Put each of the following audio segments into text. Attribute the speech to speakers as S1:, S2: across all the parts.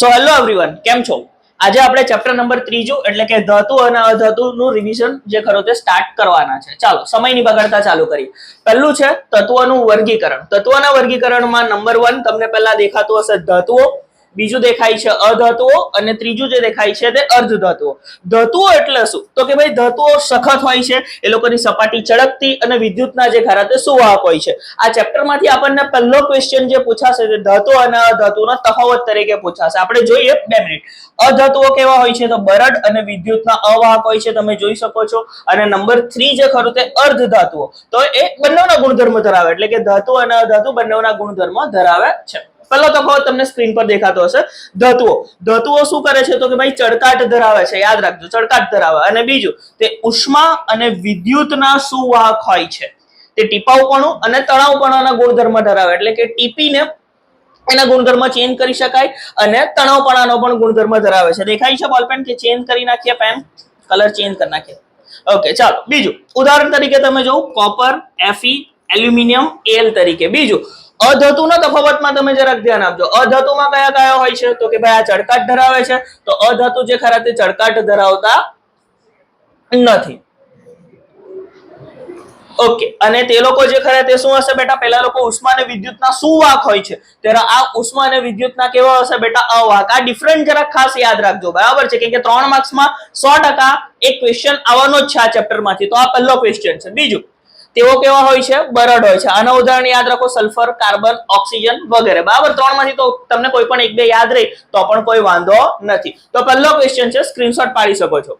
S1: So hello everyone કેમ છો? આજે આપણે ચેપ્ટર નંબર ત્રીજું, એટલે કે ધાતુ અને અધાતુનું રિવિઝન જે ખરો તે સ્ટાર્ટ કરવાના છે. ચાલો સમયની બગાડતા ચાલુ કરીએ. પહેલું છે, તત્વોનું વર્ગીકરણ. તત્વોના વર્ગીકરણમાં નંબર વન તમને પહેલા દેખાતું હશે ધાતુઓ. બીજું દેખાય છે અધાતુઓ અને ત્રીજું જે દેખાય છે તે અર્ધ ધાતુઓ ધાતુઓ એટલે શું? તો કે ભાઈ ધાતુઓ સખત હોય છે, એ લોકોની સપાટી ચળકતી અને વિદ્યુતના જે ખરા તે સુવાહક હોય છે. આ ચેપ્ટરમાંથી આપણને પહેલો ક્વેશ્ચન જે પૂછાશે તે ધાતુ અને અધાતુનો તફાવત તરીકે પૂછાશે. આપણે જોઈએ બે મિનિટ. અધાતુઓ કેવા હોય છે? તો બરડ અને વિદ્યુતના અવાહક હોય છે, તમે જોઈ શકો છો. અને નંબર થ્રી જે ખરું તે અર્ધ ધાતુઓ તો એ બંનેના ગુણધર્મ ધરાવે. એટલે કે ધાતુ અને અધાતુ બંનેના ગુણધર્મ ધરાવે છે. પહેલો તફાવત તમને સ્ક્રીન પર દેખાતો હશે. ધતુઓ. ધતુઓ શું કરે છે તો કે ભાઈ ચડકાટ ધરાવે છે, યાદ રાખજો ચડકાટ ધરાવે. અને બીજું, તે ઉષ્મા અને વિદ્યુતના સુવાહક હોય છે. તે ટીપાઉપણું અને તણાવપણાના ગુણધર્મ ધરાવે. એટલે કે ટીપીને એના ગુણધર્મ ચેન્જ કરી શકાય અને તણાવપણાનો પણ ગુણધર્મ ધરાવે છે. દેખાય છે બોલપેન કે ચેન્જ કરી નાખીએ પેન કલર ચેન્જ કરી નાખીએ. ઓકે ચાલો. બીજું, ઉદાહરણ તરીકે તમે જોવો કોપર એફી એલ્યુમિનિયમ એલ તરીકે. બીજું અધાતુના તફાવતમાં તમે જરાક ધ્યાન આપજો. અધાતુમાં કયા કયા હોય છે? તો કે ભાઈ આ ચડકાટ ધરાવે છે, તો અધાતુ જે ખરા તે ચડકાટ ધરાવતા નથી. ઓકે, અને તે લોકો જે ખરા તે શું હશે બેટા? પેલા લોકો ઉષ્મા અને વિદ્યુતના સુવાહક હોય છે? ત્યારે આ ઉષ્મા અને વિદ્યુતના કેવા હશે બેટા? અવાહક આ ડિફરન્ટ જરાક ખાસ યાદ રાખજો. બરાબર છે? કેમ કે ત્રણ માર્ક્સમાં સો ટકા એક ક્વેશ્ચન આવવાનો જ છે આ ચેપ્ટરમાંથી તો આ પહેલો ક્વેશ્ચન છે. બીજું તેઓ કેવા હોય છે? બરડ હોય છે. આના ઉદાહરણ યાદ રાખો, સલ્ફર, કાર્બન, ઓક્સિજન વગેરે. બરાબર? ત્રણમાંથી તો તમને કોઈ પણ એક બે યાદ રહી, તો પણ કોઈ વાંધો નથી. તો પહેલો ક્વેશ્ચન છે સ્ક્રીનશોટ પાડી શકો છો.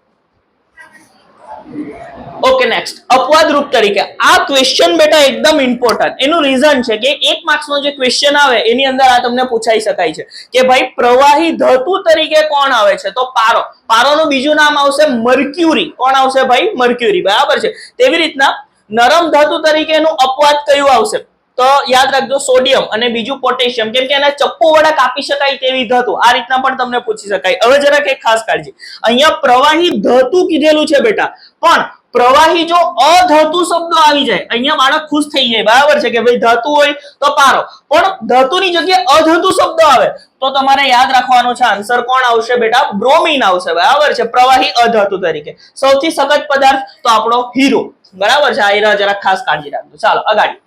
S1: ઓકે નેક્સ્ટ અપવાદ રૂપ તરીકે. આ ક્વેશ્ચન બેટા એકદમ ઇમ્પોર્ટન્ટ એનું રીઝન છે કે એક માર્ક્સ નો જે ક્વેશ્ચન આવે, એની અંદર આ તમને પૂછાઈ શકાય છે કે ભાઈ, પ્રવાહી ધાતુ તરીકે કોણ આવે છે? તો પારો. પારોનું બીજું નામ આવશે મર્ક્યુરી. કોણ આવશે ભાઈ? મર્ક્યુરી. બરાબર છે? તેવી રીતના નરમ ધાતુ તરીકે એનું અપવાદ કયું આવશે? તો યાદ રાખજો, સોડિયમ અને બીજું પોટેશિયમ. કેમ કે એના ચપ્પુ વડે કાપી શકાય તેવી ધાતુ. આ રીતના પણ તમને પૂછી શકાય. હવે જરાક એક ખાસ કાળજી. અહીંયા પ્રવાહી ધાતુ કીધેલું છે બેટા. પણ પ્રવાહી જો અધાતુ શબ્દ આવી જાય, અહીંયા બાળક ખુશ થઈ જાય. બરાબર છે કે ભાઈ ધાતુ હોય તો પારો. પણ ધાતુની જગ્યાએ અધાતુ શબ્દ આવે, તો તમારે યાદ રાખવાનો છે આન્સર કોણ આવશે બેટા? બ્રોમિન આવશે. બરાબર છે? પ્રવાહી અધાતુ તરીકે. સૌથી સખત પદાર્થ તો આપણો હીરો. બરાબર છે? આ જરા ખાસ કાળજી રાખજો. ચાલો, અગાડી.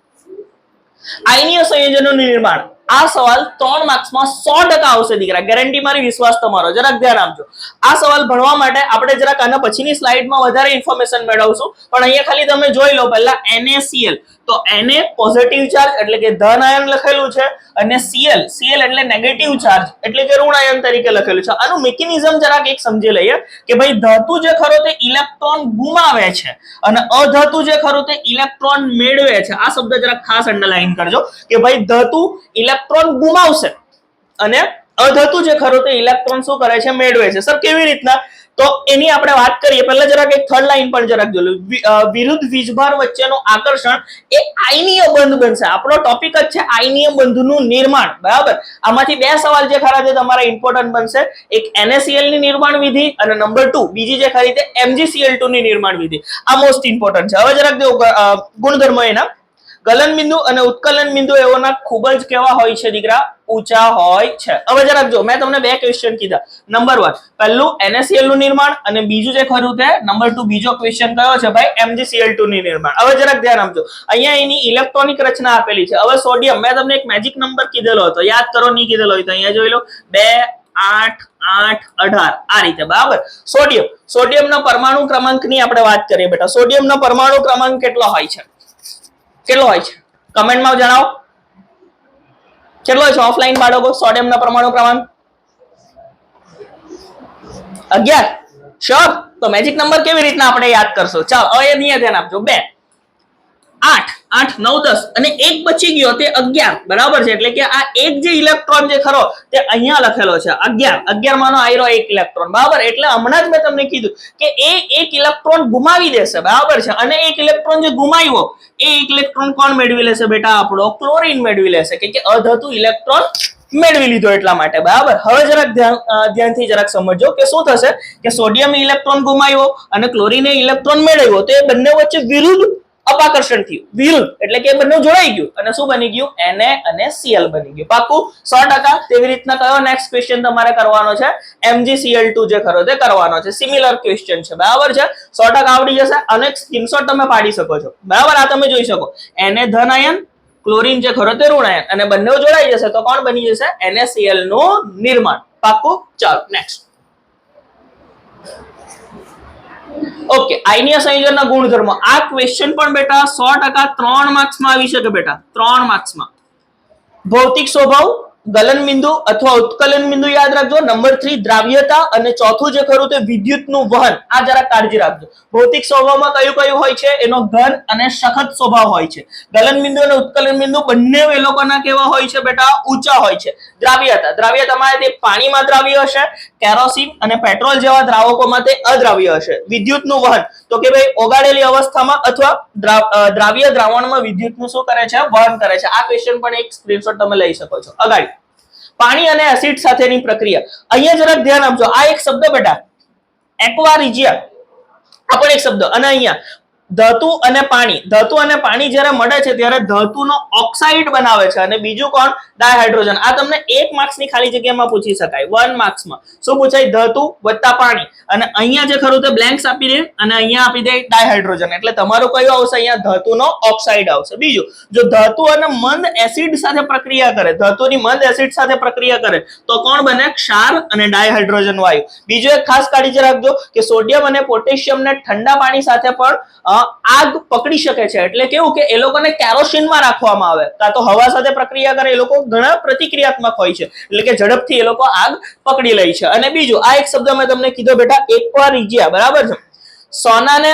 S1: આયનીય સંયોજનનું નિર્માણ. આ સવાલ ત્રણ માર્ક્સમાં સો ટકા આવશે, દીકરા. ગેરંટી મારી, વિશ્વાસ તમારો. જરાક ધ્યાન આપજો. આ સવાલ ભણવા માટે આપણે જરાક આના પછીની સ્લાઇડમાં વધારે ઇન્ફોર્મેશન મેળવશું. પણ અહીંયા ખાલી તમે જોઈ લો, પહેલા NaCl તો એને પોઝિટિવ ચાર્જ એટલે કે ધન આયન લખેલું છે અને Cl Cl એટલે નેગેટિવ ચાર્જ એટલે કે ઋણ આયન તરીકે લખેલું છે. આનું મિકેનિઝમ જરાક એક સમજી લઈએ કે ભાઈ ધાતુ જે ખરો તે ઇલેક્ટ્રોન ગુમાવે છે અને અધાતુ જે ખરો તે ઇલેક્ટ્રોન મેળવે છે. આ શબ્દ જરાક ખાસ અંડરલાઈન કરજો કે ભાઈ ધાતુ ઇલેક્ટ્રોન ગુમાવશે અને અધાતુ જે ખરો તે ઇલેક્ટ્રોન શું કરે છે? મેળવે છે. સર કેવી રીતના? તો એની આપણે વાત કરીએ પહેલા જરાક એક થર્ડ લાઈન પણ જરાક અ, વિરુદ્ધ વીજભાર વચ્ચેનું આકર્ષણ એ આયનીય બંધ બનશે. આપણો ટોપિક જ છે આયનીય બંધનું નિર્માણ. બરાબર? આમાંથી બે સવાલ જે ખરા છે તમારા ઇમ્પોર્ટન્ટ બનશે. એક એનએસીએલની નિર્માણ વિધિ અને નંબર ટુ બીજી જે ખરી તે MgCl2 ની નિર્માણ વિધિ. આ મોસ્ટ ઇમ્પોર્ટન્ટ છે. હવે જરાક જો ગુણધર્મ એના. ગલન બિંદુ અને ઉત્કલન બિંદુ એઓના ખૂબ જ કેવા હોય છે દીકરા? ઊંચા હોય છે. હવે જરાક જો, મેં તમને બે ક્વેશ્ચન કીધા. નંબર વન પહેલું NaCl નું નિર્માણ અને બીજું જે ખરું તે નંબર ટુ બીજો ક્વેશ્ચન કયો છે ભાઈ? MgCl2 ની નિર્માણ. હવે જરાક ધ્યાન આપજો. અહીંયા એની ઇલેક્ટ્રોનિક રચના આપેલી છે. હવે સોડિયમ મેં તમને એક મેજિક નંબર કીધેલો હતો. યાદ કરો, નહીં કીધેલો હોય તો અહીંયા જોઈ લો. બે, આઠ આઠ, અઢાર. આ રીતે, બરાબર? સોડિયમ સોડિયમના પરમાણુ ક્રમાંકની આપણે વાત કરીએ બેટા. સોડિયમનો પરમાણુ ક્રમાંક કેટલો હોય છે? કેટલો હોય છે? કમેન્ટમાં જણાવો. કેટલો છે ઓફલાઈન બાળકો? સોડિયમનો પરમાણુ ક્રમાંક અગિયાર. શ્યોર તો મેજિક નંબર કેવી રીતના આપણે યાદ કરશો? ચાલો, હવે એ ધ્યાન આપજો. બે. આઠ આઠ, નવ, દસ અને એક બચી ગયો તે અગિયાર. બરાબર છે? એટલે કે આ એક જે ઇલેક્ટ્રોન જે ખરો, તે અહીંયા લખેલો છે. અગિયાર. અગિયાર માનો આયરો એક ઇલેક્ટ્રોન બરાબર? એટલે હમણાં જ મેં તમને કીધું કે એ એક ઇલેક્ટ્રોન ગુમાવી દેશે. બરાબર છે? અને એક ઇલેક્ટ્રોન જે ગુમાવ્યો, એ ઇલેક્ટ્રોન કોણ મેળવી લેશે બેટા આપણો? ક્લોરીન મેળવી લેશે. કે અધતુ ઇલેક્ટ્રોન મેળવી લીધો એટલા માટે. બરાબર? હવે જરાક ધ્યાન ધ્યાનથી જરાક સમજો કે શું થશે? કે સોડિયમ ઇલેક્ટ્રોન ગુમાવ્યો અને ક્લોરીને ઇલેક્ટ્રોન મેળવ્યો. તો એ બંને વચ્ચે વિરુદ્ધ અપાકર્ષણ થયું. વિરુદ્ધ એટલે કે બંને જોડાઈ ગયું. અને શું બની ગયું? Na અને Cl બની ગયું. પાકું સો ટકા તેવી રીતના કયો નેક્સ્ટ ક્વેશ્ચન તમારે કરવાનો છે? MgCl2 જે ખરો તે કરવાનો છે. સિમિલર ક્વેશ્ચન છે. બરાબર છે? સો ટકા આવડી જશે અને સ્ક્રીનશોટ તમે પાડી શકો છો. બરાબર? આ તમે જોઈ શકો. Na ધન આયન ક્લોરીન જે ખરો તે ઋણ આયન. અને બંને જોડાઈ જશે તો કોણ બની જશે? NaCl નું નિર્માણ. પાકું ચાલો નેક્સ્ટ ઓકે આયનીય સંયોજનના ગુણધર્મો. આ ક્વેશ્ચન પણ બેટા સો ટકા ત્રણ માર્ક્સમાં આવી શકે બેટા. ત્રણ માર્ક્સમાં ભૌતિક સ્વભાવ ગલન બિંદુ અથવા ઉત્કલન બિંદુ યાદ રાખજો. નંબર થ્રી દ્રાવ્યતા અને ચોથું જે ખરું તે વિદ્યુતનું વહન. આ જરા કાળજી રાખજો. ભૌતિક સ્વભાવમાં કયું કયું હોય છે? એનો ઘન અને સખત સ્વભાવ હોય છે. ગલન બિંદુ અને ઉત્કલન બિંદુ બંને એ લોકોના કેવા હોય છે બેટા? ઊંચા હોય છે. દ્રાવ્યતા. દ્રાવ્યતામાં તે પાણીમાં દ્રાવ્ય હશે, કેરોસીન અને પેટ્રોલ જેવા દ્રાવકોમાં તે અદ્રાવ્ય હશે. વિદ્યુતનું વહન. તો કે ભાઈ, ઓગાળેલી અવસ્થામાં અથવા દ્રાવ્ય દ્રાવણમાં વિદ્યુતનું શું કરે છે? વહન કરે છે. આ ક્વેશ્ચન પણ એક સ્ક્રીનશોટ તમે લઈ શકો છો. અગાડી. પાણી અને એસિડ સાથેની પ્રક્રિયા. અહીંયા જરાક ધ્યાન આપજો. આ એક શબ્દ બેટા. એક્વારિજિયા આ પણ એક શબ્દ. અને અહીંયા ધાતુ અને પાણી. ધાતુ અને પાણી જ્યારે મળે છે ત્યારે ધાતુનો ઓક્સાઇડ બનાવે છે અને બીજું કોણ? ડાયહાઇડ્રોજન આ તમને એક માર્ક્સની ખાલી જગ્યામાં પૂછી શકાય. વન માર્ક્સમાં શું પૂછાય? ધાતુ વત્તા પાણી. અને અહીંયા જે ખરું તે બ્લેન્ક્સ આપી દે અને અહીંયા આપી દે ડાયહાઇડ્રોજન એટલે તમારું કયું આવશે? અહીંયા ધાતુનો ઓક્સાઇડ આવશે. બીજું, જો ધાતુ અને મંદ એસિડ સાથે પ્રક્રિયા કરે, ધાતુની મંદ એસિડ સાથે પ્રક્રિયા કરે, તો કોણ બને? ક્ષાર અને ડાયહાઇડ્રોજન વાયુ. બીજું એક ખાસ કાળજી રાખજો કે સોડિયમ અને પોટેશિયમને ઠંડા પાણી સાથે પણ આગ પકડી શકે છે. એટલે કેવું કે એ લોકોને કેરોસીનમાં રાખવામાં આવે. કાં તો હવા સાથે પ્રક્રિયા કરે, એ લોકો ઘણા પ્રતિક્રિયાત્મક હોય છે. એટલે કે ઝડપથી એ લોકો આગ પકડી લે છે. અને બીજું, આ એક શબ્દ મેં તમને કીધો બેટા એકવાર રીજ્યા બરાબર છે? સોનાને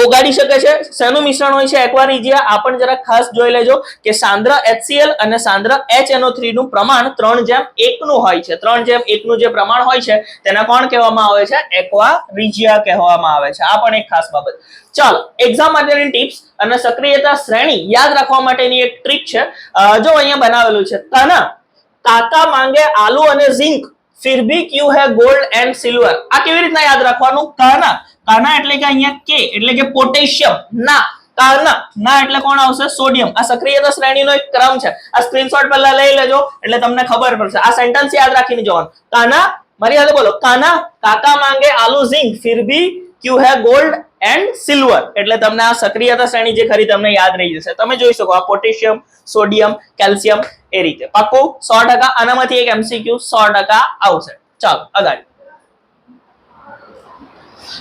S1: ઓગાળી શકે છે. શેનું મિશ્રણ હોય છે? એક્વારિજિયા આ પણ જરા ખાસ જોઈ લેજો કે સાંદ્ર HCl અને સાંદ્ર HNO3 નું પ્રમાણ ત્રણ જેમ એકનું હોય છે. ત્રણ જેમ એકનું જે પ્રમાણ હોય છે, તેને કોણ કહેવામાં આવે છે? એક્વારિજિયા કહેવામાં આવે છે. આ પણ એક ખાસ બાબત. ચાલો એક્ઝામ માટેની ટિપ્સ અને સક્રિયતા શ્રેણી યાદ રાખવા માટેની એક ટ્રીક છે. જો અહીંયા બનાવેલું છે, તના કાકા માંગે આલુ અને ઝિંક, ફિર ભી ક્યુ હે ગોલ્ડ એન્ડ સિલ્વર? આ કેવી રીતના યાદ રાખવાનું? કાના કાના એટલે કે અહીંયા કે એટલે કે પોટેશિયમ. ના કાના ના એટલે કોણ આવશે? સોડિયમ આ સક્રિયતા શ્રેણીનો એક ક્રમ છે. આ સ્ક્રીનશોટ પહેલા લઈ લેજો, એટલે તમને ખબર પડશે. આ સેન્ટેન્સ યાદ રાખીને જોવાનું. કાના મારી સાથે બોલો. કાના કાકા માંગે આલુ ઝિંક ફિર ભી ક્યુ હે ગોલ્ડ એન્ડ સિલ્વર એટલે તમને આ સક્રિયતા શ્રેણી જે ખરી તમને યાદ રહી જશે. તમે જોઈ શકો આ પોટેશિયમ, સોડિયમ, કેલ્શિયમ એ રીતે. પાક્કું સો ટકા આનામાંથી એક એમસીક્યુ સો ટકા આવશે. ચાલો, અગાડી.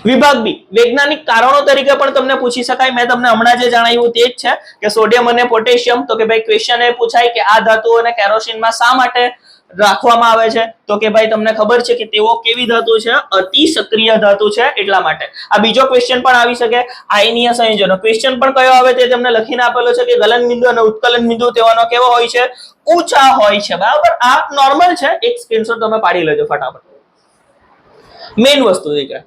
S1: વિભાગ બી. વૈજ્ઞાનિક કારણો તરીકે પણ તમને પૂછી શકાય. મેં તમને હમણાં જે જણાવ્યું તે જ છે કે સોડિયમ અને પોટેશિયમ તો કે ભાઈ ક્વેશ્ચન એ પૂછાય કે આ ધાતુઓને કેરોસીનમાં શા માટે રાખવામાં આવે છે? તો કે ભાઈ તમને ખબર છે કે તેઓ કેવી ધાતુ છે? અતિ સક્રિય ધાતુ છે એટલા માટે. આ બીજો ક્વેશ્ચન પણ આવી શકે. આયનીય સંયોજનો. ક્વેશ્ચન પણ કયો આવે તે તમને લખીને આપેલો છે કે ગલન બિંદુ અને ઉત્કલન બિંદુ તેવાનો કેવો હોય છે? ઊંચા હોય છે. બરાબર? આ નોર્મલ છે. એક સ્ક્રીનશોટ તમે પાડી લેજો ફટાફટ. મેઇન વસ્તુ છે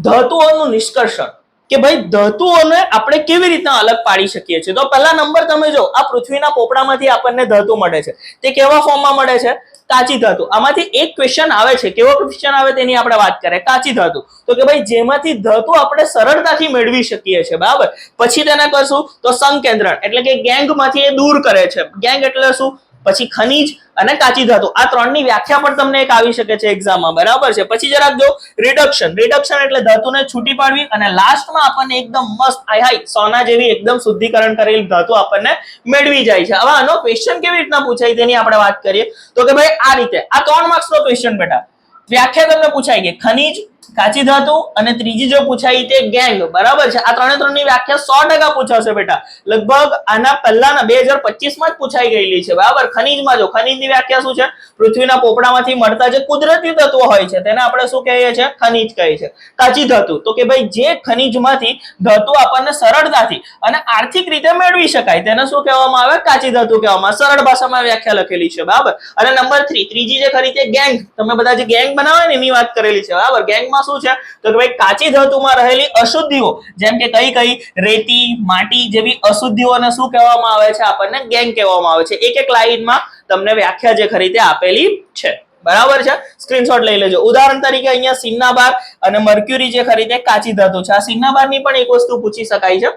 S1: ધાતુઓનું નિષ્કર્ષણ કે ભાઈ ધાતુઓને આપણે કેવી રીતના અલગ પાડી શકીએ છીએ? તો પહેલા નંબર તમે જો, આ પૃથ્વીના પોપડામાંથી આપણને ધાતુ મળે છે. તે કેવા ફોર્મમાં મળે છે? કાચી ધાતુ. આમાંથી એક ક્વેશ્ચન આવે છે. કેવો ક્વેશ્ચન આવે તેની આપણે વાત કરીએ. કાચી ધાતુ. તો કે ભાઈ જેમાંથી ધાતુ આપણે સરળતાથી મેળવી શકીએ છીએ. બરાબર? પછી તેને કરશું તો સંકેન્દ્રણ. એટલે કે ગેંગમાંથી એ દૂર કરે છે. ગેંગ એટલે શું? પછી ખનીજ અને કાચી ધાતુ. આ ત્રણની વ્યાખ્યા પણ તમને એક આવી શકે છે એક્ઝામમાં બરાબર છે? પછી જરાક જો રિડક્શન રિડક્શન એટલે ધાતુને છૂટી પાડવી અને લાસ્ટમાં આપણને એકદમ મસ્ત, આય હાય, સોના જેવી એકદમ શુદ્ધિકરણ કરેલી ધાતુ આપણને મેળવી જાય છે. હવે આનો ક્વેશ્ચન કેવી રીતના પૂછાય તેની આપણે વાત કરીએ. તો કે ભાઈ આ રીતે, આ ત્રણ માર્ક્સનો ક્વેશ્ચન બેટા. વ્યાખ્યા તમને પૂછાય કે ખનીજ કાચી ધાતુ અને ત્રીજી જો પૂછાય તે ગેંગ. બરાબર છે? આ ત્રણે ત્રણની વ્યાખ્યા સો ટકા પૂછાશે બેટા. લગભગ આના પહેલાના બે હજાર પચીસમાં જ પૂછાઈ ગયેલી છે. બરાબર? ખનીજમાં જો, ખનીજની વ્યાખ્યા શું છે? પૃથ્વીના પોપડામાંથી મળતા જે કુદરતી તત્વો હોય છે, તેને આપણે શું કહીએ છીએ? ખનીજ કહીએ છીએ. કાચી ધાતુ. તો કે ભાઈ, જે ખનીજમાંથી ધાતુ આપણને સરળતાથી અને આર્થિક રીતે મેળવી શકાય, તેને શું કહેવામાં આવે? કાચી ધાતુ કહેવામાં. સરળ ભાષામાં વ્યાખ્યા લખેલી છે. બરાબર? અને નંબર થ્રી, ત્રીજી જે ખરી તે ગેંગ. તમે બધા જે ગેંગ બનાવે ને એની વાત કરેલી છે. બરાબર? ગેંગમાં શું છે? તો કે ભાઈ કાચી ધાતુમાં રહેલી અશુદ્ધિઓ, જેમ કે કઈ કઈ રેતી, માટી જેવી અશુદ્ધિઓને શું કહેવામાં આવે છે? આપણને ગેંગ કહેવામાં આવે છે. એક એક લાઈનમાં તમને વ્યાખ્યા જે ખરી તે આપેલી છે. બરાબર છે? સ્ક્રીનશોટ લઈ લેજો. ઉદાહરણ તરીકે અહીંયા સિન્નાબાર અને મર્ક્યુરી જે ખરી તે કાચી ધાતુ છે. આ સિન્નાબારની પણ એક વસ્તુ પૂછી શકાય છે.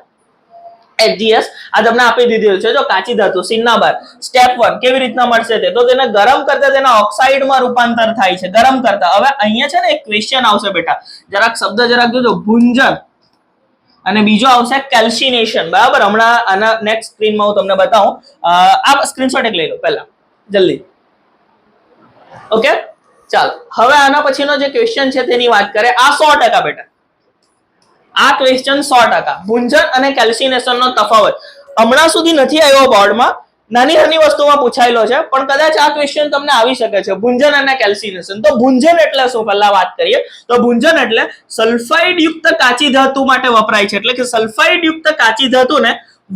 S1: એચજીએસ આ તમને આપી દીધેલું છે. જો કાચી ધાતુ, સિન્નાબર સ્ટેપ વન કેવી રીતના મળશે તે? તો તેને ગરમ કરતા તેના ઓક્સાઇડમાં રૂપાંતર થાય છે. ગરમ કરતા. હવે અહીંયા છે ને એક ક્વેશ્ચન આવશે બેટા. જરાક શબ્દ જરાક જોજો. ભુંજન અને બીજો આવશે કેલ્સિનેશન બરાબર? હમણાં આના નેક્સ્ટ સ્ક્રીનમાં હું તમને બતાવું. આ સ્ક્રીનશોટ એક લઈ લો પહેલા. જલ્દી. ઓકે ચાલો. હવે આના પછીનો જે ક્વેશ્ચન છે તેની વાત કરે. આ સો ટકા બેટા. આ ક્વેશ્ચન સો ટકા. ભૂંજન અને કેલ્સિનેશન નો તફાવત. હમણાં સુધી નથી આવ્યો બોર્ડમાં નાની નાની વસ્તુમાં પૂછાયેલો છે, પણ કદાચ આ ક્વેશ્ચન તમને આવી શકે છે. ભૂંજન અને કેલ્સિનેશન તો ભૂંજન એટલે શું? પહેલા વાત કરીએ. તો ભૂંજન એટલે સલ્ફાઇડ યુક્ત કાચી ધાતુ માટે વપરાય છે. એટલે કે સલ્ફાઇડ યુક્ત કાચી ધાતુને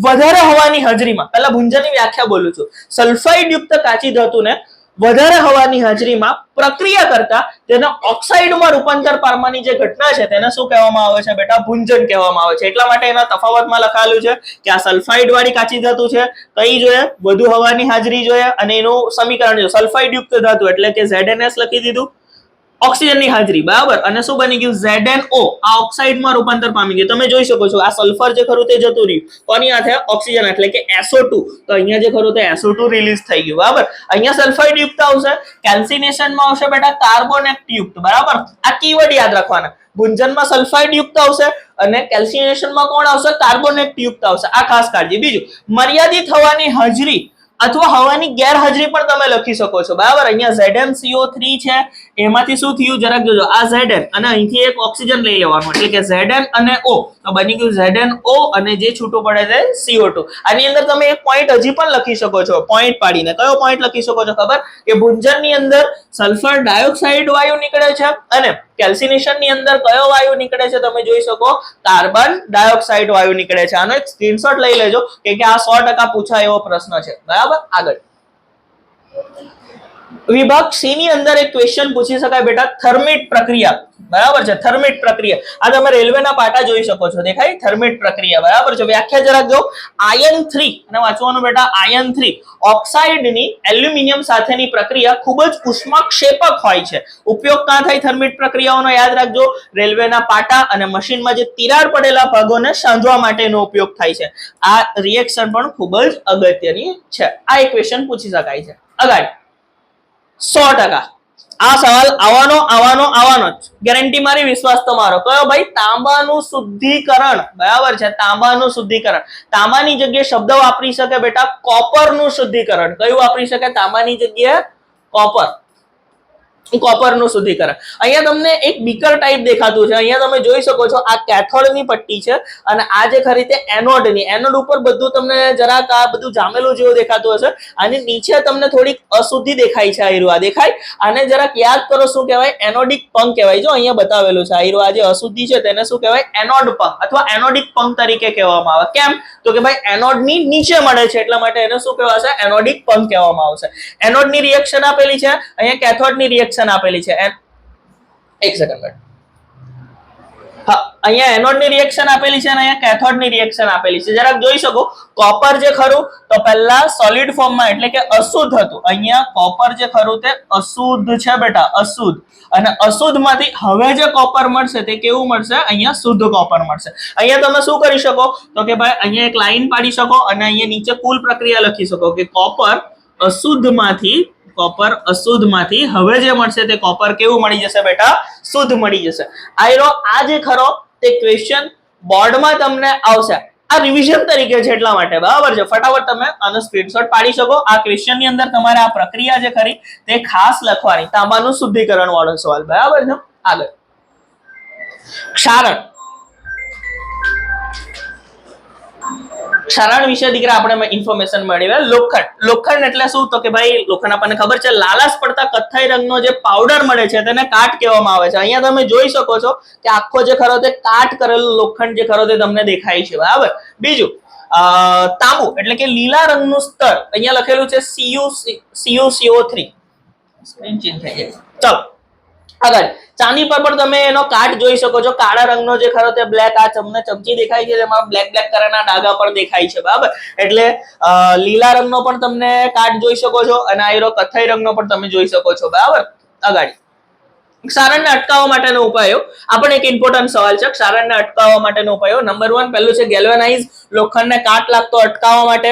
S1: વધારે હવાની હાજરીમાં. પહેલા ભૂંજનની વ્યાખ્યા બોલું છું. સલ્ફાઇડ યુક્ત કાચી ધાતુને વધારે હવાની હાજરીમાં પ્રક્રિયા કરતા તેના ઓક્સાઇડમાં રૂપાંતર પામવાની જે ઘટના છે તેને શું કહેવામાં આવે છે બેટા? ભુંજન કહેવામાં આવે છે. એટલા માટે એના તફાવતમાં લખાયેલું છે કે આ સલ્ફાઇડ વાળી કાચી ધાતુ છે. કઈ જોઈએ? વધુ હવાની હાજરી જોઈએ અને એનું સમીકરણ જોઈએ. સલ્ફાઇડ યુક્ત ધાતુ એટલે કે ZnS લખી દીધું. ઓક્સિજનની હાજરી, બરાબર? અને શું બની ગયું? ZnO આ ઓક્સાઇડમાં રૂપાંતર પામી ગયું. તમે જોઈ શકો છો, આ સલ્ફર જે ખરું તે જતું રહ્યું. કોની હાથે? ઓક્સિજન એટલે કે SO2 તો અહીંયા જે ખરું તે SO2 રિલીઝ થઈ ગયું, બરાબર? અહીંયા સલ્ફાઇડ યુક્ત આવશે, કેલ્સિનેશનમાં આવશે બેટા કાર્બોનેટ યુક્ત, બરાબર? આ કીવર્ડ યાદ રાખવાના. ભુંજનમાં સલ્ફાઇડ યુક્ત આવશે અને કેલ્સિનેશનમાં કોણ આવશે? કાર્બોનેટ યુક્ત આવશે. આ ખાસ કાળજી. બીજું, મર્યાદિત થવાની હાજરી અથવા હવાની ગેરહાજરી પણ તમે લખી શકો છો. બરાબર? અહીંયા ઝેડએમ સીઓ થ્રી છે. એમાંથી શું થયું? જરાક જોજો. આ Zn અને અહીંથી એક ઓક્સિજન લઈ લેવાનું. એટલે કે Zn અને ઓ. તો બની ગયું ZnO અને જે છૂટું પડે છે સીઓ ટુ આની અંદર તમે એક પોઈન્ટ હજી પણ લખી શકો છો. પોઈન્ટ પાડીને. કયો પોઈન્ટ લખી શકો છો ખબર? કે ભુંજનની અંદર સલ્ફર ડાયોક્સાઇડ વાયુ નીકળે છે અને કેલ્સિનેશનની અંદર કયો વાયુ નીકળે છે તમે જોઈ શકો? કાર્બન ડાયોક્સાઇડ વાયુ નીકળે છે. આનો એક સ્ક્રીનશોટ લઈ લેજો કે આ સો ટકા પૂછાય એવો પ્રશ્ન છે. બરાબર? આગળ. વિભાગ સી ની અંદર એક ક્વેશ્ચન પૂછી શકાય બેટા, થર્મિટ પ્રક્રિયા. બરાબર છે? થર્મિટ પ્રક્રિયા. આ તમે રેલવેના પાટા જોઈ શકો છો. દેખાય? થર્મિટ પ્રક્રિયા. બરાબર છે? વ્યાખ્યા જરાક જો આયન થ્રી અને વાંચવાનું બેટા આયન થ્રી ઓક્સાઇડની એલ્યુમિનિયમ સાથેની પ્રક્રિયા ખૂબ જ ઉષ્માક્ષેપક હોય છે. ઉપયોગ ક્યાં થાય? થર્મિટ પ્રક્રિયાઓનો યાદ રાખજો. રેલવેના પાટા અને મશીનમાં જે તિરાડ પડેલા ભાગોને સાંધવા માટેનો ઉપયોગ થાય છે. આ રિએક્શન પણ ખૂબ જ અગત્યની છે. આ એક ક્વેશ્ચન પૂછી શકાય છે. અગાડી સો ટકા. આ સવાલ આવવાનો આવવાનો આવવાનો જ. ગેરંટી મારી, વિશ્વાસ તમારો કયો ભાઈ? તાંબાનું શુદ્ધિકરણ. બરાબર છે? તાંબાનું શુદ્ધિકરણ. તાંબાની જગ્યાએ શબ્દ વાપરી શકે બેટા કોપરનું શુદ્ધિકરણ. કયું વાપરી શકે? તાંબાની જગ્યાએ કોપર. કોપરનું શુદ્ધિકરણ. અહીંયા તમને એક બીકર ટાઈપ દેખાતું છે. અહીંયા તમે જોઈ શકો છો, આ કેથોડની પટ્ટી છે અને આ જે ખરી તે એનોડની, એનોડ ઉપર બધું તમને જરાક આ બધું જામેલું જેવું દેખાતું હશે. અને નીચે તમને થોડીક અશુદ્ધિ દેખાય છે આયરું દેખાય. આને જરાક યાદ કરો શું કહેવાય? એનોડિક પંખ કહેવાય. જો અહીંયા બતાવેલું છે આયરું જે અશુદ્ધિ છે તેને શું કહેવાય? એનોડ પંખ અથવા એનોડિક પંખ તરીકે કહેવામાં આવે. કેમ? તો કે ભાઈ, એનોડની નીચે મળે છે, એટલા માટે એને શું કહેવાશે? એનોડિક પંખ કહેવામાં આવશે. એનોડની રિએક્શન આપેલી છે. અહીંયા કેથોડની રિએક્શન આપેલી છે એન- એક સેકન્ડ બેટ અહીંયા એનોડની રિએક્શન આપેલી છે અને અહીંયા કેથોડની રિએક્શન આપેલી છે. જરાક જોઈ શકો કોપર જે ખરું તો પહેલા સોલિડ ફોર્મમાં એટલે કે અશુદ્ધ હતું. અહીંયા કોપર જે ખરું તે અશુદ્ધ છે બેટા અશુદ્ધ. અને અશુદ્ધમાંથી હવે જે કોપર મળશે તે કેવું મળશે? અહીંયા શુદ્ધ કોપર મળશે. અહીંયા તમે શું કરી શકો? તો કે ભાઈ અહીંયા એક લાઈન પાડી શકો અને અહીંયા નીચે કુલ પ્રક્રિયા લખી શકો કે કોપર અશુદ્ધમાંથી કોપર અશુદ્ધમાંથી. હવે જે મળશે તે કોપર કેવું મળી જશે બેટા? શુદ્ધ મળી જશે. આયરો, આ જે ખરો, તે ક્વેશ્ચન બોર્ડમાં તમને આવશે. આ રિવિઝન તરીકે છે એટલા માટે. બરાબર છે? ફટાફટ તમે આનો સ્ક્રીનશોટ પાડી શકો. આ ક્વેશ્ચનની અંદર તમારે આ પ્રક્રિયા જે ખરી તે ખાસ લખવાની. તાંબાનું શુદ્ધિકરણ વાળો સવાલ. બરાબર છે? આગળ. ક્ષારણ ક્ષારણ વિશે દીકરા આપણે ઇન્ફોર્મેશન મળી હોય લોખંડ. લોખંડ એટલે શું? તો કે ભાઈ, લોખંડ આપણને ખબર છે, લાલાશ પડતા કથ્થાઈ રંગનો જે પાવડર મળે છે, તેને કાટ કહેવામાં આવે છે. અહીંયા તમે જોઈ શકો છો કે આખો જે ખરો તે કાટ કરેલો લોખંડ જે ખરો તે તમને દેખાય છે, બરાબર? બીજું તાંબુ, એટલે કે લીલા રંગનું સ્તર. અહીંયા લખેલું છે CU CU CO three screen ચલો. આગળ. ચાંદી પર પણ તમે એનો કાટ જોઈ શકો છો. કાળા રંગનો જે ખરો તે બ્લેક આ તમને ચમચી દેખાય છે. તેમાં બ્લેક બ્લેક કલરના ડાઘા પણ દેખાય છે. બરાબર? એટલે લીલા રંગનો પણ તમને કાટ જોઈ શકો છો અને આયરો કથાઈ રંગનો પણ તમે જોઈ શકો છો. બરાબર? આગળ. ક્ષારણને અટકાવવા માટેનો ઉપાયો. આ પણ એક ઇમ્પોર્ટન્ટ સવાલ છે. ક્ષારણને અટકાવવા માટેનો ઉપાયો. નંબર વન પહેલું છે ગેલ્વેનાઇઝ લોખંડને કાટ લાગતો અટકાવવા માટે.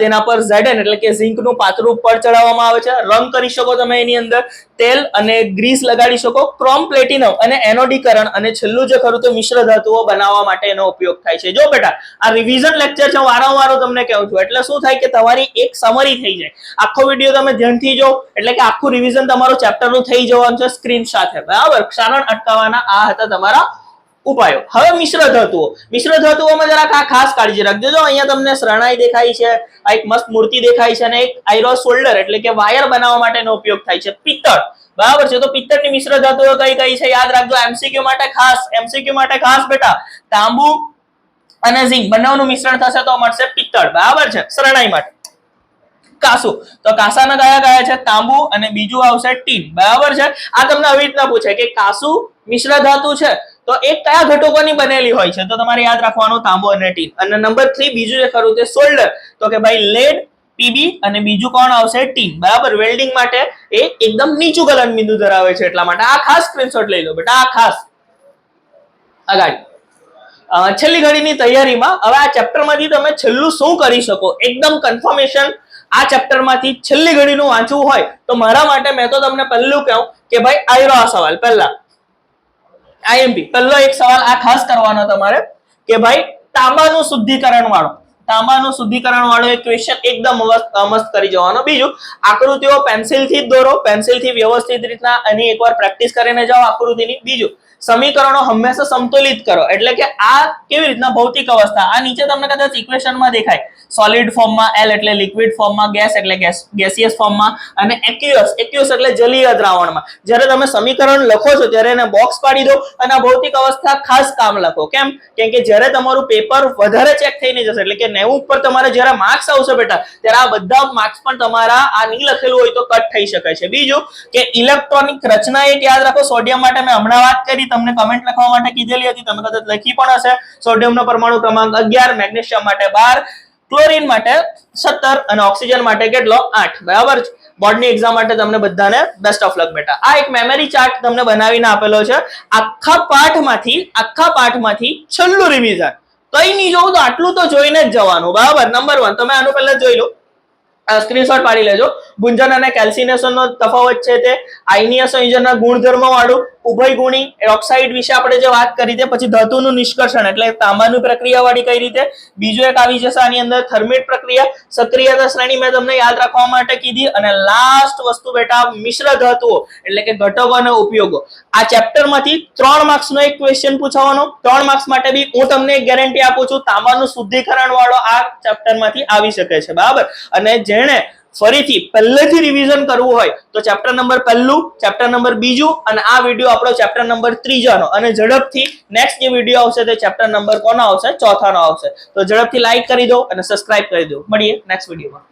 S1: તેના પર ઝેડન એટલે કે ઝીંકનું પાતળું પડ ચડાવવામાં આવે છે. રંગ કરી શકો તમે એની અંદર. તેલ અને ગ્રીસ લગાડી શકો. ક્રોમ, પ્લેટિનમ અને એનોડીકરણ અને છેલ્લું જે ખરું તો મિશ્ર ધાતુઓ બનાવવા માટે એનો ઉપયોગ થાય છે. જો બેટા, આ રિવિઝન લેક્ચર છે વારંવાર તમને કહું છું. એટલે શું થાય કે તમારી એક સમરી થઈ જાય. આખો વીડિયો તમે ધ્યાનથી જો, એટલે કે આખું રિવિઝન તમારું ચેપ્ટરનું થઈ જવાનું છે સ્ક્રીન સાથે બરાબર? ક્ષારણ અટકાવવાના આ હતા તમારા ઉપાયો. હવે મિશ્ર ધાતુઓ. મિશ્ર ધાતુઓમાં જરાક આ ખાસ કાળજી રાખજો. જો અહીંયા તમને શરણાઈ દેખાય છે, આ એક મસ્ત મૂર્તિ દેખાય છે અને એક આયરો શોલ્ડર એટલે કે વાયર બનાવવા માટેનો ઉપયોગ થાય છે. પિત્તળ. બરાબર છે? તો પિત્તળની મિશ્ર ધાતુઓ કઈ કઈ છે? યાદ રાખજો એમસીક્યુ માટે ખાસ. એમસીક્યુ માટે ખાસ બેટા. તાંબુ અને ઝીંક બંનેનું મિશ્રણ થશે તો મળશે પિત્તળ. બરાબર છે? શરણાઈ માટે. કાસુ. તો કાસાના કયા કયા છે? તાંબુ અને બીજું આવશે ટીન. બરાબર છે? આ તમને આવી રીતના પૂછે કે કાસુ મિશ્ર ધાતુ છે? તો એ કયા ઘટકોની બનેલી હોય છે? તો તમારે યાદ રાખવાનું તાંબુ અને ટીન. અને નંબર થ્રી બીજું જે ખરું તે સોલ્ડર તો કે ભાઈ લેડ પીબી અને બીજું કોણ આવશે? ટીન. બરાબર? વેલ્ડિંગ માટે એ એકદમ નીચું ગલન બિંદુ ધરાવે છે એટલા માટે. આ ખાસ સ્ક્રીનશોટ લઈ લો બેટા, આ ખાસ. આગળ છેલ્લી ઘડીની તૈયારીમાં હવે આ ચેપ્ટરમાંથી તમે છેલ્લું શું કરી શકો? એકદમ કન્ફર્મેશન આ ચેપ્ટરમાંથી છેલ્લી ઘડીનું વાંચવું હોય તો મારા માટે મેં તો તમને પહેલું કહું કે ભાઈ આયરો આ સવાલ. પહેલા આઈએમપી. પહેલો એક સવાલ આ ખાસ કરવાનો તમારે કે ભાઈ તાંબાનું શુદ્ધિકરણ વાળો. તાંબાનું શુદ્ધિકરણ વાળો એક ક્વેશ્ચન એકદમ મસ્ત કરી જવાનો. બીજું, આકૃતિઓ પેન્સિલથી જ દોરો, પેન્સિલથી વ્યવસ્થિત રીતના એની એકવાર પ્રેક્ટિસ કરીને જાઓ આકૃતિની. બીજું, સમીકરણો હંમેશા સંતુલિત કરો, એટલે કે આ કેવી રીતના ભૌતિક અવસ્થા? આ નીચે તમને કદાચ ઇક્વેશનમાં દેખાય. સોલિડ ફોર્મમાં એલ એટલે લિક્વિડ ફોર્મમાં ગેસ એટલે ગેસ ગેસિયસ ફોર્મમાં અને એક્યુઅસ એક્યુઅસ એટલે જલીય દ્રાવણમાં. જ્યારે તમે સમીકરણ લખો છો, ત્યારે એને બોક્સ પાડી દો અને આ ભૌતિક અવસ્થા ખાસ કામ લખો. કેમ? કેમ કે જ્યારે તમારું પેપર વધારે ચેક થઈને જશે, એટલે કે નેવું ઉપર તમારે જ્યારે માર્ક્સ આવશે બેટા, ત્યારે આ બધા માર્ક્સ પણ તમારા આ નહીં લખેલું હોય તો કટ થઈ શકે છે. બીજું કે ઇલેક્ટ્રોનિક રચના એક યાદ રાખો સોડિયમ માટે મેં હમણાં વાત કરી, તમને કમેન્ટ લખવા માટે કીધેલી હતી, તમે કદાચ લખી પણ હશે. સોડિયમનો પરમાણુ ક્રમાંક અગિયાર મેગ્નેશિયમ માટે બાર ક્લોરીન માટે સત્તર અને ઓક્સિજન માટે કેટલો? આઠ. બરાબર બોર્ડની એક્ઝામ માટે તમને બધાને બેસ્ટ ઓફ લક બેટા. આ એક મેમરી ચાર્ટ તમને બનાવીને આપેલો છે. આખા પાઠમાંથી આખા પાઠમાંથી છેલ્લું રિવિઝન કઈ નહીં જોવું તો આટલું તો જોઈને જ જવાનું. બરાબર? નંબર વન તમે આનું પહેલા જોઈ લો. સ્ક્રીનશોટ પાડી લેજો. ગુંજન અને કેલ્સિનેશન નો તફાવત છે તે આયનીય સંયોજનના ગુણધર્મો વાળું ઉભય ગુણી ઓક્સાઇડ વિશે આપણે જે વાત કરી તે, પછી ધાતુનું નિષ્કર્ષણ એટલે તાંબાની પ્રક્રિયા વાળી કઈ રીતે? બીજું એક આવી જશે આની અંદર, થર્મેટ પ્રક્રિયા. સક્રિયતા શ્રેણી મેં તમને યાદ રાખવા માટે કીધી અને લાસ્ટ વસ્તુ બેટા, મિશ્ર ધાતુઓ, એટલે કે ઘટકો અને ઉપયોગો. આ ચેપ્ટરમાંથી ત્રણ માર્ક્સ નો એક ક્વેશ્ચન પૂછવાનો. ત્રણ માર્ક્સ માટે બી હું તમને એક ગેરંટી આપું છું, તાંબાનું શુદ્ધિકરણ વાળો આ ચેપ્ટરમાંથી આવી શકે છે. બરાબર? અને જેણે ફરીથી પહેલેથી રિવિઝન કરવું હોય તો ચેપ્ટર નંબર પહેલું ચેપ્ટર નંબર બીજું અને આ વીડિયો આપણો ચેપ્ટર નંબર ત્રીજાનો. અને ઝડપથી નેક્સ્ટ જે વીડિયો આવશે તે ચેપ્ટર નંબર કોનો આવશે? ચોથાનો આવશે. તો ઝડપથી લાઈક કરી દો અને સબસ્ક્રાઇબ કરી દો. મળીએ નેક્સ્ટ વિડીયોમાં